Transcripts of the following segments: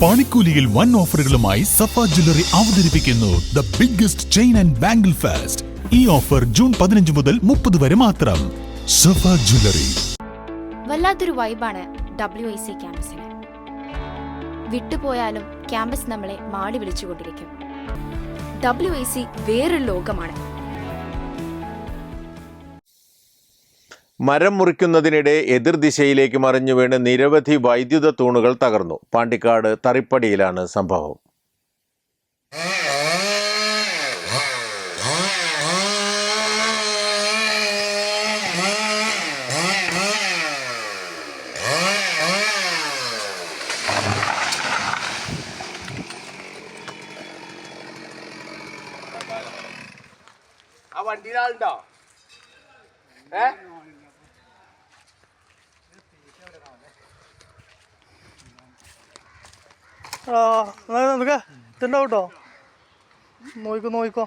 പണിക്കൂലിയിൽ വൺ ഓഫറുകളുമായി സഫ ജ്വല്ലറി അവതരിപ്പിക്കുന്നു the biggest chain and bangle fest ഈ ഓഫർ ജൂൺ പതിനഞ്ച് മുതൽ മുപ്പത് വരെ മാത്രം. സഫ ജ്വല്ലറി. വല്ലാത്തൊരു വൈബാണ് ഡബ്ല്യു ഐ സി ക്യാമ്പസിന്. വിട്ടുപോയാലും ക്യാമ്പസ് നമ്മളെ മാടി വിളിച്ചുകൊണ്ടിരിക്കും. ഡബ്ല്യു ഐ സി വേറൊരു ലോകമാണ്. മരം മുറിക്കുന്നതിനിടെ എതിർദിശയിലേക്ക് മറിഞ്ഞു വീണ് നിരവധി വൈദ്യുത തൂണുകൾ തകർന്നു. പാണ്ടിക്കാട് തറിപ്പടിയിലാണ് സംഭവം. ആ വണ്ടിയിലാളുണ്ടോ ഏ? ആ നമുക്ക് ഇതുണ്ടാവും കേട്ടോ? നോയിക്കോ നോയിക്കോ.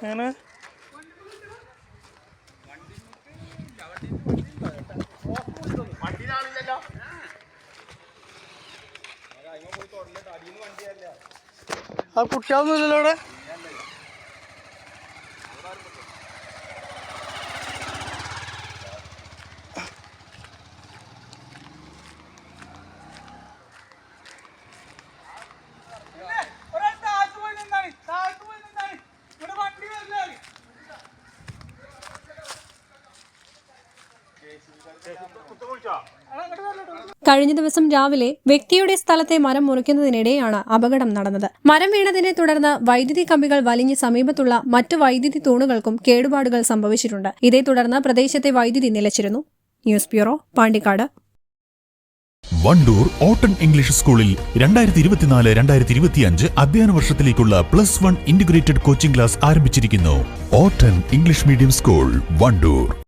അങ്ങനെ ആ കുട്ടിയാവുന്നില്ലല്ലോ അവിടെ? കഴിഞ്ഞ ദിവസം രാവിലെ വ്യക്തിയുടെ സ്ഥലത്തെ മരം മുറിക്കുന്നതിനിടെയാണ് അപകടം നടന്നത്. മരം വീണതിനെ തുടർന്ന് വൈദ്യുതി കമ്പികൾ വലിഞ്ഞ് സമീപത്തുള്ള മറ്റു വൈദ്യുതി തൂണുകൾക്കും കേടുപാടുകൾ സംഭവിച്ചിട്ടുണ്ട്. ഇതേ തുടർന്ന് പ്രദേശത്തെ വൈദ്യുതി നിലച്ചിരുന്നു. News bureau Pandikkad. Wandoor Otton English സ്കൂളിൽ രണ്ടായിരത്തി ഇരുപത്തിനാല് രണ്ടായിരത്തി ഇരുപത്തിയഞ്ച് അധ്യയന വർഷത്തിലേക്കുള്ള plus one integrated coaching class ആരംഭിച്ചിരിക്കുന്നു. Otton English medium school Wandoor.